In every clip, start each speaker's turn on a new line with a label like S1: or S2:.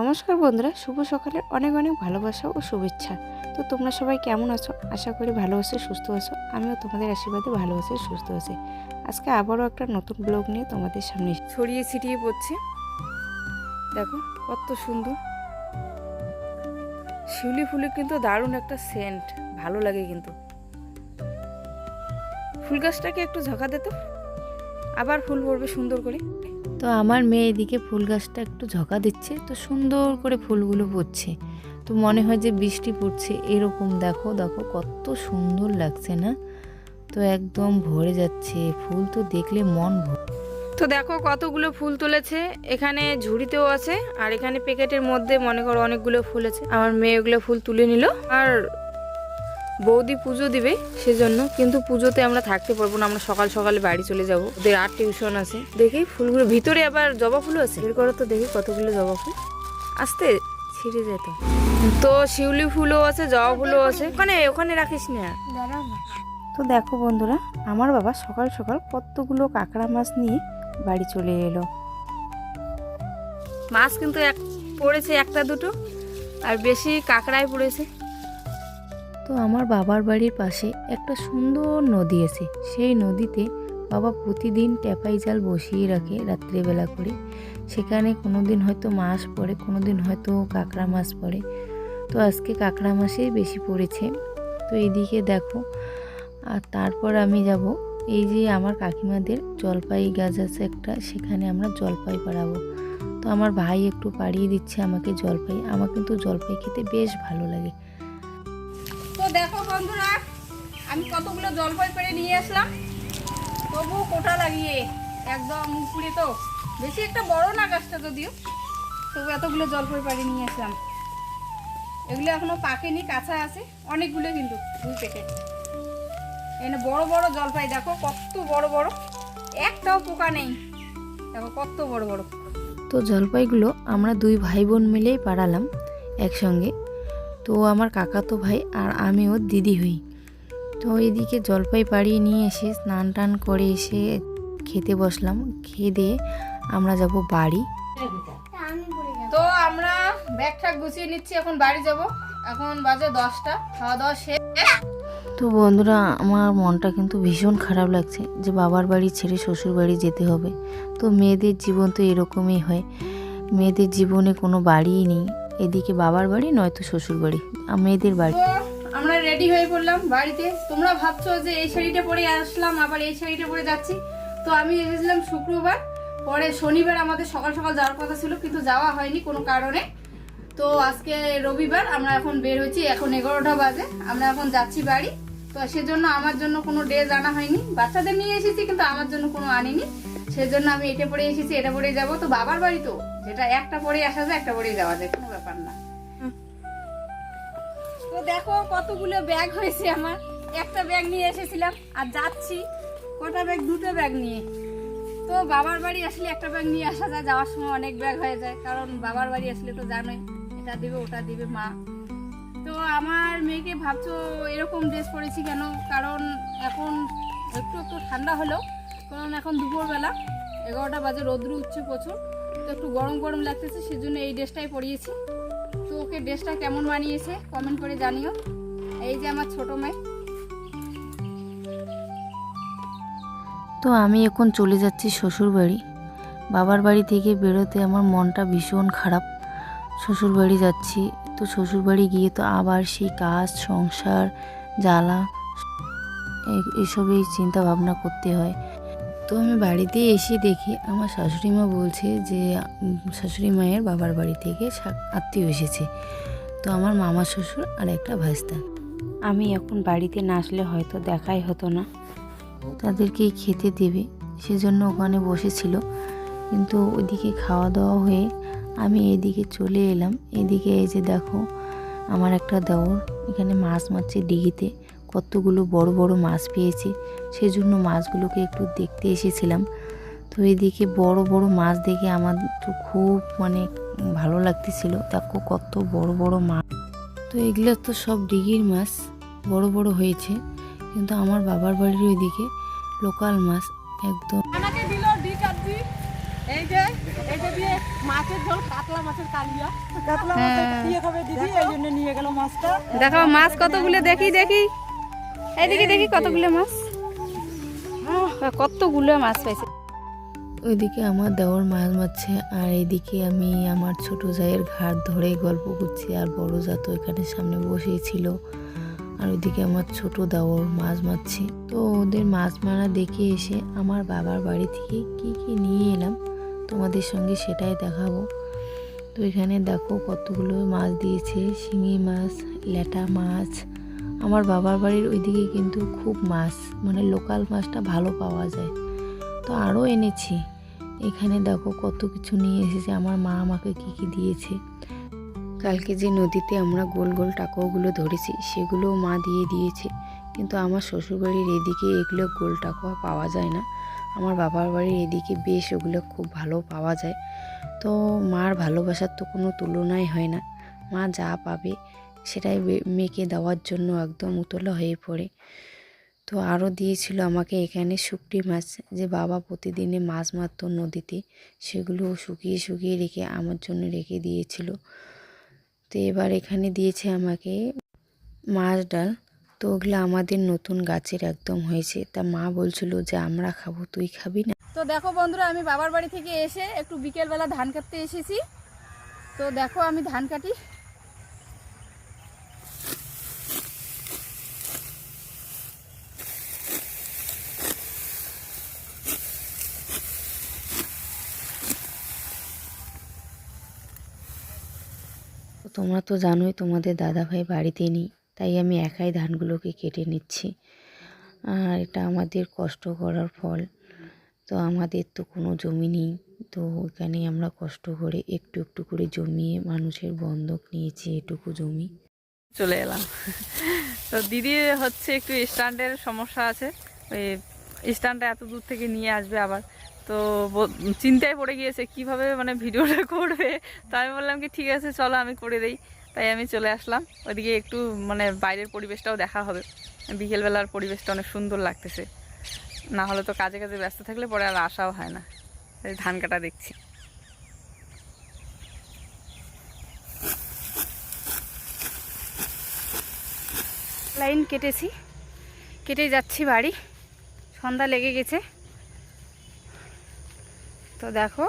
S1: নমস্কার বন্ধুরা, শুভ সকালের অনেক অনেক ভালোবাসা ও শুভেচ্ছা। তো তোমরা সবাই কেমন আছো? আশা করি ভালো আছো, সুস্থ আছো। আমিও তোমাদের আশীর্বাদে ভালো আছি, সুস্থ আছি। আজকে আবারও একটা নতুন ব্লগ নিয়ে তোমাদের সামনে ছড়িয়ে ছিটিয়ে পড়ছে। দেখো, কত সুন্দর। শিউলি ফুলের কিন্তু দারুণ একটা সেন্ট ভালো লাগে কিন্তু। ফুল গাছটাকে একটু ঝাঁকা তো। আবার ফুল পড়বে সুন্দর করে।
S2: তো আমার মেয়ে এদিকে ফুল গাছটা একটু ঝকা দিচ্ছে, তো সুন্দর করে ফুলগুলো পড়ছে তো মনে হয় যে বৃষ্টি পড়ছে, এরকম দেখো দেখো কত সুন্দর লাগছে না? তো একদম ভরে যাচ্ছে, ফুল তো দেখলে মন
S1: তো দেখো কতগুলো ফুল তুলেছে, এখানে ঝুড়িতেও আছে, আর এখানে প্যাকেটের মধ্যে মনে করো অনেকগুলো ফুল আছে। আমার মেয়ে ওগুলো ফুল তুলে নিল, আর বৌদি পুজো দিবে সেজন্য কিন্তু পুজোতে আমরা থাকতে পারব না আমরা সকাল সকালে বাড়ি চলে যাব। ওদের আর টিউশন আছে। দেখি ফুলগুলো ভিতরে আবার জবা ফুলও আছে। বের করো তো দেখি কতগুলো জবা ফুল। আসতে ছিঁড়ে যেত তো শিউলি ফুলও আছে জবা ফুলও আছে। ওখানে ওখানে রাখিস না। তো দেখো বন্ধুরা আমার বাবা সকাল সকাল কতগুলো কাঁকড়া মাছ নিয়ে বাড়ি চলে এলো। মাছ কিন্তু এক পড়েছে একটা দুটো আর বেশি কাঁকড়াই পড়েছে।
S2: তো আমার বাবার বাড়ির পাশে একটা সুন্দর নদী আছে। সেই নদীতে বাবা প্রতিদিন টেপাই জাল বসিয়ে রাখে রাত্রিবেলা করে। সেখানে কোনো দিন হয়তো মাছ পড়ে কোনো দিন হয়তো কাঁকড়া মাছ পড়ে। তো আজকে কাঁকড়া মাছই বেশি পড়েছে। তো এইদিকে দেখো, আর তারপর আমি যাব। এই যে আমার কাকিমাদের জলপাই গাছ আছে একটা, সেখানে আমরা জলপাই পাড়াবো তো আমার ভাই একটু পাড়িয়ে দিচ্ছে আমাকে জলপাই। আমার কিন্তু জলপাই খেতে বেশ ভালো লাগে।
S1: দেখো বন্ধুরা, আমি কতগুলো জলপাই পেড়ে নিয়ে আসলাম। তবু কোটা লাগিয়ে একদম উপরে তো। বেশি একটা বড় না গাছটা যদিও। তবু এতগুলো জলপাই পাড়ে নিয়ে আসলাম। এগুলো এখনও পাকেনি, কাঁচা আছে। অনেকগুলো কিন্তু দুই প্যাকেট। এখানে বড় বড় জলপাই, দেখো কত বড় বড়। একটাও পোকা নেই। দেখো কত বড় বড়।
S2: তো জলপাইগুলো আমরা দুই ভাই বোন মিলেই পাড়ালাম। একসঙ্গে তো আমার কাকাতো ভাই আর আমি ওর দিদি হই। তো এদিকে জলপাই পাড়িয়ে নিয়ে এসে স্নান টান করে এসে খেতে বসলাম। খেয়ে দিয়ে আমরা যাব বাড়ি।
S1: তো আমরা ব্যাগ ঠ্যাগ গুছিয়ে নিচ্ছি এখন বাড়ি যাব। এখন বাজে দশটা খাওয়া দাওয়া শেষ।
S2: তো বন্ধুরা আমার মনটা কিন্তু ভীষণ খারাপ লাগছে যে বাবার বাড়ি ছেড়ে শ্বশুর বাড়ি যেতে হবে। তো মেয়েদের জীবন তো এরকমই হয়। মেয়েদের জীবনে কোনো বাড়িই নেই। এদিকে বাবার বাড়ি, নয়তো শ্বশুর বাড়ি। মেয়েদের বাড়ি।
S1: আমরা রেডি হয়ে পড়লাম বাড়িতে। তোমরা ভাবছ যে এই শাড়িটা পরে আসলাম, আবার এই শাড়িটা পরে যাচ্ছি। তো আমি এসেছিলাম শুক্রবার। পরে শনিবার আমাদের সকাল সকাল যাওয়ার কথা ছিল, কিন্তু যাওয়া হয়নি কোনো কারণে। তো আজকে রবিবার, আমরা এখন বের হয়েছি, এখন এগারোটা বাজে। আমরা এখন যাচ্ছি বাড়ি। তো সেজন্য আমার জন্য কোনো ড্রেস আনা হয়নি। বাচ্চাদের নিয়ে এসেছি, কিন্তু আমার জন্য কোনো আনিনি। সেজন্য আমি এটা পরে এসেছি, এটা পরে যাব। তো বাবার বাড়ি তো, যেটা একটা পরে আসা যায়, একটা পরে যাওয়া যায়, কোনো ব্যাপার না। তো দেখো কতগুলো ব্যাগ হয়েছে আমার। একটা ব্যাগ নিয়ে এসেছিলাম, আর যাচ্ছি। কটা ব্যাগ? দুটো ব্যাগ নিয়ে। তো বাবার বাড়ি আসলে একটা ব্যাগ নিয়ে আসা যায়, যাওয়ার সময় অনেক ব্যাগ হয়ে যায়, কারণ বাবার বাড়ি আসলে তো জানোই, এটা দিবে, ওটা দিবে মা। তো আমার মেয়েকে ভাবছ এরকম ড্রেস পরেছি কেন? কারণ এখন একটু একটু ঠান্ডা হলেও কারণ এখন দুপুরবেলা, এগারোটা বাজে, রৌদ্র উঠছে প্রচুর, তো একটু গরম গরম লাগতেছে, সেজন্য এই ড্রেসটাই পরিয়েছি। তো ওকে ড্রেসটা কেমন বানিয়েছে কমেন্ট করে জানিও। এই যে আমার ছোট মেয়ে।
S2: তো আমি এখন চলে যাচ্ছি শ্বশুর বাড়ি। বাবার বাড়ি থেকে বেরোতে আমার মনটা ভীষণ খারাপ। শ্বশুর বাড়ি যাচ্ছি, তো শ্বশুর বাড়ি গিয়ে তো আবার সেই কাজ, সংসার, জ্বালা এসবই চিন্তা ভাবনা করতে হয়। তো আমি বাড়িতে এসে দেখি আমার শাশুড়ি মা বলছে যে শাশুড়ি মায়ের বাবার বাড়ি থেকে আত্মীয় এসেছে। তো আমার মামা শ্বশুর আর একটা ভাস্তা
S1: আমি এখন বাড়িতে না আসলে হয়তো দেখাই হতো না।
S2: তাদেরকে খেতে দেবে সেজন্য ওখানে বসেছিল। কিন্তু ওইদিকে খাওয়া দাওয়া হয়ে আমি এদিকে চলে এলাম। এদিকে এই যে দেখো আমার একটা দেওর এখানে মাছ মারছে ডিগিতে। কতগুলো বড় বড় মাছ পেয়েছে সেজন্য মাছগুলোকে একটু দেখতে এসেছিলাম। তো এদিকে বড় বড় মাছ দেখে আমার তো খুব মানে ভালো লাগতেছিল দেখো কত বড় বড় মাছ তো এগুলো তো সব ডিগির মাছ বড় বড় হয়েছে কিন্তু আমার বাবার বাড়ির ওইদিকে লোকাল মাছ একদম।
S1: আমাকে দিল ডি কাটজি এই যে এটা দিয়ে
S3: মাছের ঝোল কাতলা মাছের কালিয়া।
S4: কাতলা মাছের দিয়ে খাবে দিদি? এই জন্য নিয়ে গেল মাছটা।
S1: দেখো মাছ কতগুলো দেখি দেখি। এইদিকে দেখি কতগুলো মাছ। কতগুলো মাছ পাইছে।
S2: ওইদিকে আমার দেওয়ার মাছ মারছে, আর এইদিকে আমি আমার ছোট জায়ের ঘাট ধরে গল্প করছি, আর বড় যা তো এখানে সামনে বসেই ছিল। আর ওইদিকে আমার ছোট দাওর মাছ মারছে। তো ওদের মাছ মারা দেখে এসে আমার বাবার বাড়ি থেকে কি কি নিয়ে এলাম, তোমাদের সঙ্গে সেটাই দেখাবো। তো এখানে দেখো কতগুলো মাছ দিয়েছে, শিঙি মাছ, ল্যাটা মাছ আমার বাবার বাড়ির ওইদিকে কিন্তু খুব মাছ মানে লোকাল মাছটা ভালো পাওয়া যায়। তো আরও এনেছি। এখানে দেখো কত কিছু নিয়ে এসেছে, আমার মা আমাকে কি কি দিয়েছে। কালকে যে নদীতে আমরা গোল গোল টাকাগুলো ধরেছি, সেগুলোও মা দিয়ে দিয়েছে। কিন্তু আমার শ্বশুরবাড়ির এদিকে এগুলো গোল টাকা পাওয়া যায় না। আমার বাবার বাড়ির এদিকে বেশ ওগুলো খুব ভালো পাওয়া যায়। তো মার ভালোবাসার তো কোনো তুলনাই হয় না। মা যা পাবে সেটাই মেয়েকে দেওয়ার জন্য একদম উতলা হয়ে পড়ে। তো আরও দিয়েছিল আমাকে এখানে শুকটি মাছ, যে বাবা প্রতিদিনে মাছ মারতো নদীতে, সেগুলো শুকিয়ে শুকিয়ে রেখে আমার জন্য রেখে দিয়েছিল। তো এবার এখানে দিয়েছে আমাকে মাছ ডাল। তো ওগুলো আমাদের নতুন গাছের একদম হয়েছে। তা মা বলছিল যে, আমরা খাব, তুই খাবি না?
S1: তো দেখো বন্ধুরা, আমি বাবার বাড়ি থেকে এসে একটু বিকেলবেলা ধান কাটতে এসেছি। তো দেখো আমি ধান কাটি।
S2: তোমরা তো জানোই তোমাদের দাদাভাই বাড়িতে নেই, তাই আমি একাই ধানগুলোকে কেটে নিচ্ছি। আর এটা আমাদের কষ্ট করার ফল। তো আমাদের তো কোনো জমি নেই, তো ওখানে আমরা কষ্ট করে একটু একটু করে জমিয়ে মানুষের বন্ধক নিয়েছি এটুকু জমি।
S3: চলে এলাম। তো দিদি হচ্ছে একটু স্ট্যান্ডের সমস্যা আছে, ওই স্ট্যান্ডটা এত দূর থেকে নিয়ে আসবে আবার। তো চিন্তায় পড়ে গিয়েছে কীভাবে মানে ভিডিওটা করবে। তো আমি বললাম কি, ঠিক আছে, চলো আমি করে দেই। তাই আমি চলে আসলাম। ওইদিকে একটু মানে বাইরের পরিবেশটাও দেখা হবে। বিকেলবেলার পরিবেশটা অনেক সুন্দর লাগতেছে। না হলে তো কাজে কাজে ব্যস্ত থাকলে পরে আর আসাও হয় না। তাই ধান কাটা দেখছি।
S1: লাইন কেটেছি। কেটে যাচ্ছি বাড়ি। সন্ধ্যা লেগে গেছে। তো দেখো,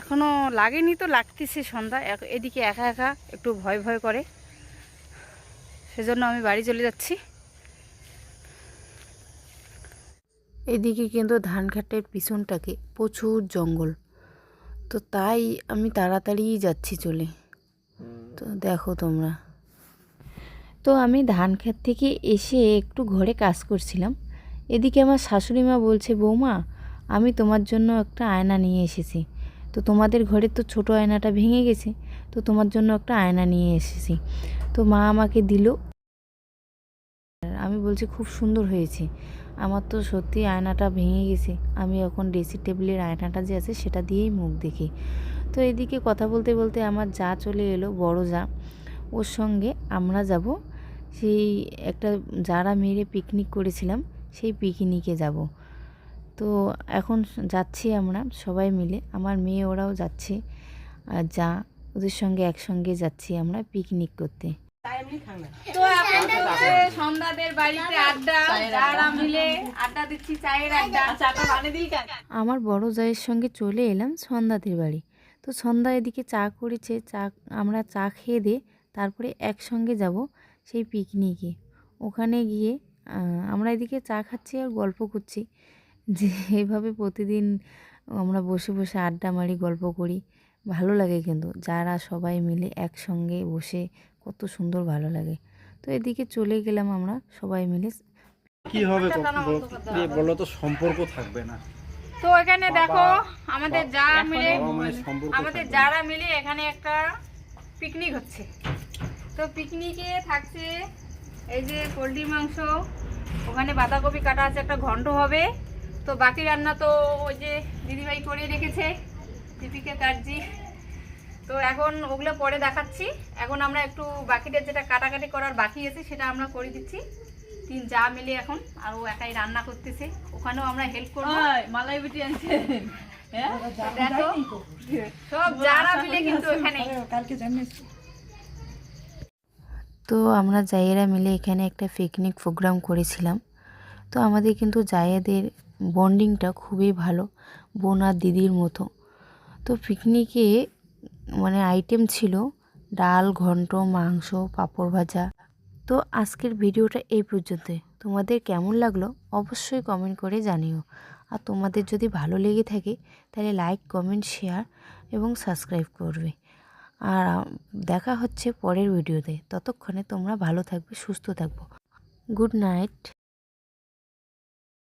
S1: এখনও লাগেনি তো, লাগতেছে সন্ধ্যা। এদিকে একা একা একটু ভয় ভয় করে। সেজন্য আমি বাড়ি চলে যাচ্ছি।
S2: এদিকে কিন্তু ধান ঘাটের পিছনটাকে প্রচুর জঙ্গল। তো তাই আমি তাড়াতাড়ি যাচ্ছি চলে। তো দেখো তোমরা। তো আমি ধান ক্ষেত থেকে এসে একটু ঘরে কাজ করছিলাম। এদিকে আমার শাশুড়ি মা বলছে, বৌমা আমি তোমার জন্য একটা আয়না নিয়ে এসেছি। তো তোমাদের ঘরে তো ছোট আয়নাটা ভেঙে গেছে, তো তোমার জন্য একটা আয়না নিয়ে এসেছি। তো মা আমাকে দিল। আমি বলছি, খুব সুন্দর হয়েছে। আমার তো সত্যি আয়নাটা ভেঙে গেছে। আমি এখন ড্রেসিং টেবিলের আয়নাটা যে আছে, সেটা দিয়েই মুখ দেখি। তো এদিকে কথা বলতে বলতে আমার যা চলে এলো, বড় যা। ওর সঙ্গে আমরা যাব। সেই একটা যারা মেরে পিকনিক করেছিলাম, সেই পিকনিকে যাব। তো এখন যাচ্ছি আমরা সবাই মিলে। আমার মেয়ে ওরাও যাচ্ছে। আর যা ওদের সঙ্গে একসঙ্গে যাচ্ছি আমরা পিকনিক করতে।
S1: তো এখন সন্ধ্যাদের বাড়িতে আড্ডা যারা মিলে আড্ডা দিচ্ছি চায়ের আড্ডা। চাটা বানিয়ে দিই
S2: আমার বড় জায়ের সঙ্গে চলে এলাম সন্ধ্যাদের বাড়ি। তো সন্ধ্যা এদিকে চা করেছে চা আমরা চা খেয়ে দিয়ে তারপরে একসঙ্গে যাব সেই পিকনিকে ওখানে গিয়ে আমরা এদিকে চা খাচ্ছি আর গল্প করছি। যে এইভাবে প্রতিদিন আমরা বসে বসে আড্ডা মারি গল্প করি ভালো লাগে কিন্তু। যারা সবাই মিলে একসঙ্গে বসে কত সুন্দর ভালো লাগে। তো এদিকে চলে গেলাম আমরা সবাই মিলে।
S5: কি হবে বলো? তো সম্পর্ক থাকবে না।
S1: তো এখানে দেখো আমাদের যা মিলে
S5: সম্পর্ক
S1: আমাদের যারা মিলে এখানে একটা পিকনিক হচ্ছে। তো পিকনিকে থাকছে এই যে পোলট্রি মাংস ওখানে বাঁধাকপি কাটা আছে একটা ঘন্ট হবে। তো বাকি রান্না তো ওই যে দিদিভাই করে রেখেছে দীপিকা কাটজি তো এখন ওগুলো পরে দেখাচ্ছি। এখন আমরা একটু বাকিটা যেটা কাটাকাটি করার বাকি আছে সেটা আমরা করে দিচ্ছি। তিন যা মিলে এখন আর ও একাই রান্না করতেছে। ওখানেও আমরা হেল্প করব।
S3: মালাই বিটি আনছে।
S1: সব যারা মিলে কিন্তু
S4: কালকে জানিস
S2: তো আমরা জায়েরা মিলে এখানে একটা পিকনিক প্রোগ্রাম করেছিলাম। তো আমাদের কিন্তু জায়েদের বন্ডিংটা খুবই ভালো, বোন আর দিদির মতো। তো পিকনিকে মানে আইটেম ছিল ডাল, ঘন্ট, মাংস, পাঁপড় ভাজা। তো আজকের ভিডিওটা এই পর্যন্তই। তোমাদের কেমন লাগল অবশ্যই কমেন্ট করে জানিও। আর তোমাদের যদি ভালো লেগে থাকে তাহলে লাইক কমেন্ট শেয়ার এবং সাবস্ক্রাইব করবে। আর দেখা হচ্ছে পরের ভিডিওতে। ততক্ষণে তোমরা ভালো থাকবে, সুস্থ থাকব। Good night